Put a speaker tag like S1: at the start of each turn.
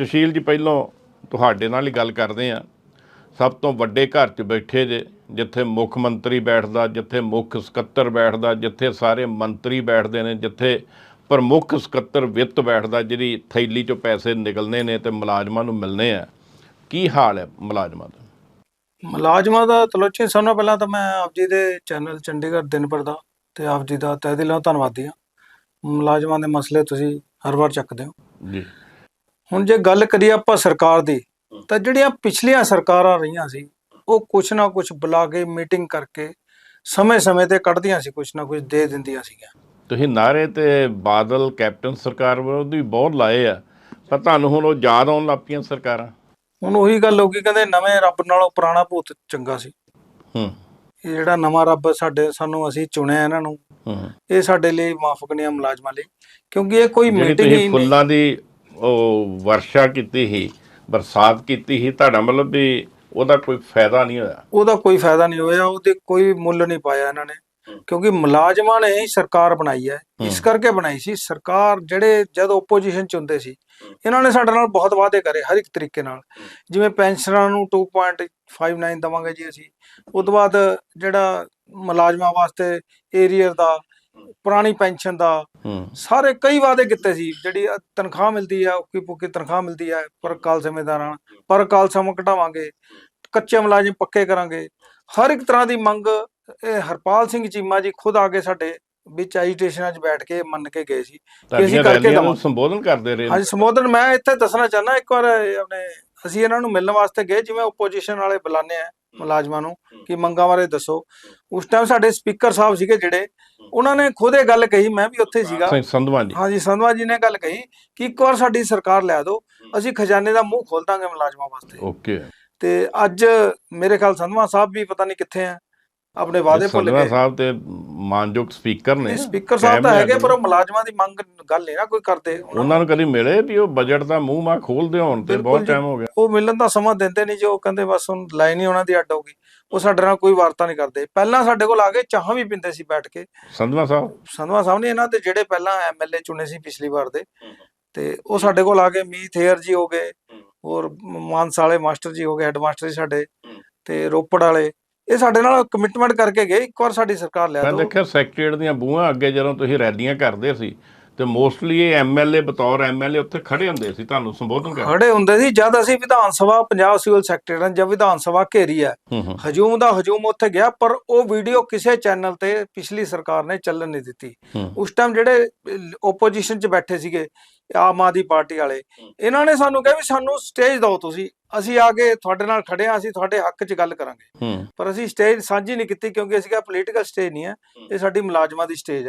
S1: ਸੁਸ਼ੀਲ ਜੀ ਪਹਿਲਾਂ ਤੁਹਾਡੇ ਨਾਲ ਹੀ ਗੱਲ ਕਰਦੇ ਆ ਸਭ ਤੋਂ ਵੱਡੇ ਘਰ 'ਚ ਬੈਠੇ ਜੇ ਜਿੱਥੇ ਮੁੱਖ ਮੰਤਰੀ ਬੈਠਦਾ ਜਿੱਥੇ ਮੁੱਖ ਸਕੱਤਰ ਬੈਠਦਾ ਜਿੱਥੇ ਸਾਰੇ ਮੰਤਰੀ ਬੈਠਦੇ ਨੇ ਜਿੱਥੇ ਪ੍ਰਮੁੱਖ ਸਕੱਤਰ ਵਿੱਤ ਬੈਠਦਾ ਜਿਹੜੀ ਥੈਲੀ 'ਚੋਂ ਪੈਸੇ ਨਿਕਲਨੇ ਨੇ ਤੇ ਮੁਲਾਜ਼ਮਾਂ ਨੂੰ ਮਿਲਨੇ ਆ। ਕੀ ਹਾਲ ਹੈ ਮੁਲਾਜ਼ਮਾਂ ਦਾ?
S2: ਮੁਲਾਜ਼ਮਾਂ ਦਾ ਤਲੋਚੀ ਸਭ ਤੋਂ ਪਹਿਲਾਂ ਤਾਂ ਮੈਂ ਆਪ ਜੀ ਦੇ ਚੈਨਲ ਚੰਡੀਗੜ੍ਹ ਦਿਨਪੁਰ ਦਾ ਤੇ ਆਪ ਜੀ ਦਾ ਤਹਿ ਦਿਲੋਂ ਧੰਨਵਾਦੀ ਹਾਂ। ਮੁਲਾਜ਼ਮਾਂ ਦੇ ਮਸਲੇ ਤੁਸੀਂ ਹਰ ਵਾਰ ਚੱਕਦੇ ਹੋ।
S1: ਜੀ।
S2: ਹੁਣ ਜੇ ਗੱਲ ਕਰੀਏ ਆਪਾਂ ਸਰਕਾਰ ਦੀ ਤਾਂ ਜਿਹੜੀਆਂ ਪਿਛਲੀਆਂ ਸਰਕਾਰਾਂ ਰਹੀਆਂ ਸੀ ਉਹ ਕੁਛ ਨਾ ਕੁਛ ਬੁਲਾ ਕੇ ਮੀਟਿੰਗ ਕਰਕੇ ਸਮੇਂ-ਸਮੇਂ ਤੇ ਕੱਢਦੀਆਂ ਸੀ ਕੁਛ ਨਾ ਕੁਛ ਦੇ ਦਿੰਦੀਆਂ ਸੀਗੀਆਂ।
S1: ਤੁਸੀਂ ਨਾਰੇ ਤੇ ਬਾਦਲ ਕੈਪਟਨ ਸਰਕਾਰ ਵਿਰੋਧ ਵੀ ਬਹੁਤ ਲਾਏ ਆ ਪਰ ਤੁਹਾਨੂੰ ਹੁਣ ਉਹ ਯਾਦ ਆਉਣ ਲੱਗ ਪਈਆਂ ਸਰਕਾਰਾਂ?
S2: ਹੁਣ ਉਹੀ ਗੱਲ ਹੋ ਗਈ ਕਹਿੰਦੇ ਨਵੇਂ ਰੱਬ ਨਾਲੋਂ ਪੁਰਾਣਾ ਭੂਤ ਚੰਗਾ ਸੀ।
S1: ਹੂੰ।
S2: ਇਹ ਜਿਹੜਾ ਨਵਾਂ ਰੱਬ ਸਾਡੇ ਸਾਨੂੰ ਅਸੀਂ ਚੁਣਿਆ ਇਹਨਾਂ ਨੂੰ
S1: ਹੂੰ।
S2: ਇਹ ਸਾਡੇ ਲਈ ਮਾਫਕ ਨਹੀਂ ਆ ਮੁਲਾਜ਼ਮਾਂ ਲਈ ਕਿਉਂਕਿ ਇਹ ਕੋਈ ਮੀਟਿੰਗ ਹੀ ਨਹੀਂ।
S1: ਫੁੱਲਾਂ ਦੀ ਉਹ ਵਰਸ਼ਾ ਕੀਤੀ ਸੀ ਬਰਸਾਤ ਕੀਤੀ ਸੀ ਤੁਹਾਡਾ ਮਤਲਬ ਵੀ ਉਹਦਾ ਕੋਈ ਫਾਇਦਾ ਨਹੀਂ ਹੋਇਆ?
S2: ਉਹਦਾ ਕੋਈ ਫਾਇਦਾ ਨਹੀਂ ਹੋਇਆ ਉਹਦੇ ਕੋਈ ਮੁੱਲ ਨਹੀਂ ਪਾਇਆ ਇਹਨਾਂ ਨੇ। ਕਿਉਂਕਿ ਮੁਲਾਜ਼ਮਾਂ ਨੇ ਹੀ ਸਰਕਾਰ ਬਣਾਈ ਹੈ। ਇਸ
S1: ਹੂੰ।
S2: ਕਰਕੇ ਬਣਾਈ ਸੀ ਸਰਕਾਰ ਜਿਹੜੇ ਜਦ ਓਪੋਜੀਸ਼ਨ ਚ ਹੁੰਦੇ ਸੀ ਇਹਨਾਂ ਨੇ ਸਾਡੇ ਨਾਲ ਬਹੁਤ ਵਾਅਦੇ ਕਰੇ ਹਰ ਇੱਕ ਤਰੀਕੇ ਨਾਲ। ਜਿਵੇਂ ਪੈਨਸ਼ਨਰਾਂ ਨੂੰ 2.59 ਦਵਾਂਗੇ ਜੀ ਅਸੀਂ ਉਸ ਤੋਂ ਬਾਅਦ ਜਿਹੜਾ ਮੁਲਾਜ਼ਮਾਂ ਵਾਸਤੇ ਏਰੀਅਰ ਦਾ ਪੁਰਾਣੀ ਪੈਨਸ਼ਨ ਦਾ। ਸਾਰੇ ਕਈ ਵਾਅਦੇ ਕੀਤੇ ਸੀ ਜਿਹੜੀ ਤਨਖਾਹ ਮਿਲਦੀ ਹੈ ਉੱਕੀ ਪੁੱਕੀ ਤਨਖਾਹ ਮਿਲਦੀ ਹੈ ਪਰ ਕਾਲ ਸਮੇਦਾਰਾਂ ਪਰ ਕਾਲ ਸਮਾਂ ਘਟਾਵਾਂਗੇ ਕੱਚੇ ਮੁਲਾਜ਼ਮ ਪੱਕੇ ਕਰਾਂਗੇ। ਹਰ ਇੱਕ ਤਰ੍ਹਾਂ ਦੀ ਮੰਗ ਇਹ ਹਰਪਾਲ ਸਿੰਘ ਚੀਮਾ ਜੀ ਖੁਦ ਆ ਕੇ ਸਾਡੇ ਵਿੱਚ ਐਜੀਟੇਸ਼ਨਾਂ 'ਚ ਬੈਠ ਕੇ ਮੰਨ ਕੇ ਗਏ ਸੀ
S1: ਤੁਹਾਡੀਆਂ
S2: ਕਰਕੇ
S1: ਰੈਲੀਆਂ ਨੂੰ
S2: ਦੇਵਾਂਗੇ।
S1: ਸੰਬੋਧਨ ਕਰਦੇ ਰਹੇ।
S2: ਹਾਂਜੀ ਸੰਬੋਧਨ ਮੈਂ ਇੱਥੇ ਦੱਸਣਾ ਚਾਹਨਾ ਇੱਕ ਵਾਰ ਆਪਣੇ ਅਸੀਂ ਇਹਨਾਂ ਨੂੰ ਮਿਲਣ ਵਾਸਤੇ ਗਏ ਜਿਵੇਂ ਓਪੋਜੀਸ਼ਨ ਵਾਲੇ ਬੁਲਾਉਂਦੇ ਆ। ਮੁਲਾਜ਼ਮਾਂ ਨੂੰ ਕਿ ਮੰਗਾਂ ਬਾਰੇ ਦੱਸੋ। ਉਸ ਟਾਈਮ ਸਾਡੇ ਸਪੀਕਰ ਸਾਹਿਬ ਸੀਗੇ ਜਿਹੜੇ ਉਹਨਾਂ ਨੇ ਖੁਦ ਇਹ ਗੱਲ ਕਹੀ ਮੈਂ ਵੀ ਉੱਥੇ ਸੀਗਾ।
S1: ਸੰਧਵਾ ਜੀ।
S2: ਹਾਂਜੀ ਸੰਧਵਾ ਜੀ ਨੇ ਗੱਲ ਕਹੀ ਕਿ ਇੱਕ ਵਾਰ ਸਾਡੀ ਸਰਕਾਰ ਲਿਆ ਦਿਓ ਅਸੀਂ ਖਜ਼ਾਨੇ ਦਾ ਮੂੰਹ ਖੋਲ ਦਾਂਗੇ ਮੁਲਾਜ਼ਮਾਂ ਵਾਸਤੇ।
S1: ਓਕੇ।
S2: ਤੇ ਅੱਜ ਮੇਰੇ ਖਿਆਲ ਸੰਧਵਾ ਸਾਹਿਬ ਵੀ ਪਤਾ ਨਹੀਂ ਕਿੱਥੇ ਆ। ਆਪਣੇ ਵਾਅਦੇ ਭੁੱਲ
S1: ਸੰਧਵਾ
S2: ਗਏ।
S1: ਸਾਹਿਬ ਤੇ ਮਾਨਯੋਗ ਸਪੀਕਰ ਨੇ।
S2: ਸਪੀਕਰ ਸਾਹਿਬ ਤਾਂ ਹੈਗੇ ਪਰ ਉਹ ਮੁਲਾਜ਼ਮਾਂ ਦੀ ਮੰਗ ਗੱਲ ਨਹੀਂ ਨਾ ਕੋਈ ਕਰਦੇ। ਉਹਨਾਂ
S1: ਨੂੰ ਕਦੀ ਮਿਲੇ ਵੀ ਉਹ ਬਜਟ ਦਾ ਮੂੰਹ ਮਾ ਖੋਲਦੇ ਹੋਣ ਤੇ ਬਹੁਤ। ਟਾਈਮ ਹੋ ਗਿਆ।
S2: ਉਹ ਮਿਲਣ ਦਾ ਸਮਾਂ ਦਿੰਦੇ ਨਹੀਂ ਜੋ ਕਹਿੰਦੇ ਬਸ ਹੁਣ ਲਾਈਨ ਹੀ ਉਹਨਾਂ ਦੀ ਅੱਡ ਹੋਗੀ ਉਹ ਸਾਡੇ ਨਾਲ ਕੋਈ ਵਾਰਤਾ ਨਹੀਂ ਕਰਦੇ। ਪਹਿਲਾਂ ਸਾਡੇ ਕੋਲ ਆ ਕੇ ਚਾਹ ਵੀ ਪੀਂਦੇ ਸੀ ਬੈਠ ਕੇ।
S1: ਸੰਧਵਾ ਸਾਹਿਬ?
S2: ਸੰਧਵਾ ਸਾਹਿਬ ਨੇ ਇਹਨਾਂ ਦੇ ਜਿਹੜੇ ਪਹਿਲਾਂ ਐਮਐਲਏ ਚੁਣੇ ਸੀ ਪਿਛਲੀ ਵਾਰ ਦੇ। ਤੇ ਉਹ ਸਾਡੇ ਕੋਲ ਆ ਕੇ ਮੀਤ ਹੇਅਰ ਜੀ ਹੋ ਗਏ। ਹੋਰ ਮਾਨਸਾ ਵਾਲੇ ਮਾਸਟਰ ਜੀ ਹੋ ਗਏ ਹੈਡ ਮਾਸਟਰ ਜੀ ਸਾਡੇ। ਤੇ ਰੋਪੜ ਵਾਲੇ। ਇਹ ਸਾਡੇ ਨਾਲ ਕਮਿਟਮੈਂਟ ਕਰਕੇ ਗਏ ਇੱਕ ਵਾਰ ਸਾਡੀ ਸਰਕਾਰ ਲਿਆ
S1: ਮੈਂ
S2: ਦਿਓ।
S1: ਦੇਖਿਆ ਸੈਕਟਰੀਏਟ ਦੀਆਂ ਬੂਹਾਂ ਅੱਗੇ ਜਦੋਂ ਤੁਸੀਂ ਰੈਲੀਆਂ ਕਰਦੇ ਸੀ ਤੇ ਮੋਸਟਲੀ ਇਹ ਐਮਐਲਏ ਬਤੌਰ ਐਮਐਲਏ ਉੱਥੇ ਖੜੇ ਹੁੰਦੇ ਸੀ ਤੁਹਾਨੂੰ ਸੰਬੋਧਨ ਕਰ
S2: ਖੜੇ ਹੁੰਦੇ ਸੀ ਜਦ ਅਸੀਂ ਵਿਧਾਨ ਸਭਾ ਪੰਜਾਬ ਸਿਵਲ ਸੈਕਟਰੀ ਜਾਂ ਵਿਧਾਨ ਸਭਾ ਘੇਰੀ ਹੈ। ਹਜੂਮ ਦਾ ਹਜੂਮ ਉੱਥੇ ਗਿਆ ਪਰ ਉਹ ਵੀਡੀਓ ਕਿਸੇ ਚੈਨਲ ਤੇ ਪਿਛਲੀ ਸਰਕਾਰ ਨੇ ਚੱਲਣ ਨਹੀਂ ਦਿੱਤੀ। ਉਸ ਟਾਈਮ ਜਿਹੜੇ ਓਪੋਜੀਸ਼ਨ 'ਚ ਬੈਠੇ ਸੀਗੇ ਆਮ ਆਦਮੀ ਪਾਰਟੀ ਵਾਲੇ ਇਹਨਾਂ ਨੇ ਸਾਨੂੰ ਕਿਹਾ ਵੀ ਸਾਨੂੰ ਸਟੇਜ ਦਿਓ ਤੁਸੀਂ। ਅਸੀਂ ਆ ਕੇ ਤੁਹਾਡੇ ਨਾਲ ਖੜੇ ਆ ਅਸੀਂ ਤੁਹਾਡੇ ਹੱਕ 'ਚ ਗੱਲ ਕਰਾਂਗੇ। ਪਰ ਅਸੀਂ ਸਟੇਜ ਸਾਂਝੀ ਨਹੀਂ ਕੀਤੀ ਕਿਉਂਕਿ ਅਸੀਂ ਕਿਹਾ ਪੋਲੀਟੀਕਲ ਸਟੇਜ ਨਹੀਂ ਹੈ ਇਹ ਸਾਡੀ ਮੁਲਾਜ਼ਮਾਂ ਦੀ ਸਟੇਜ ਹੈ।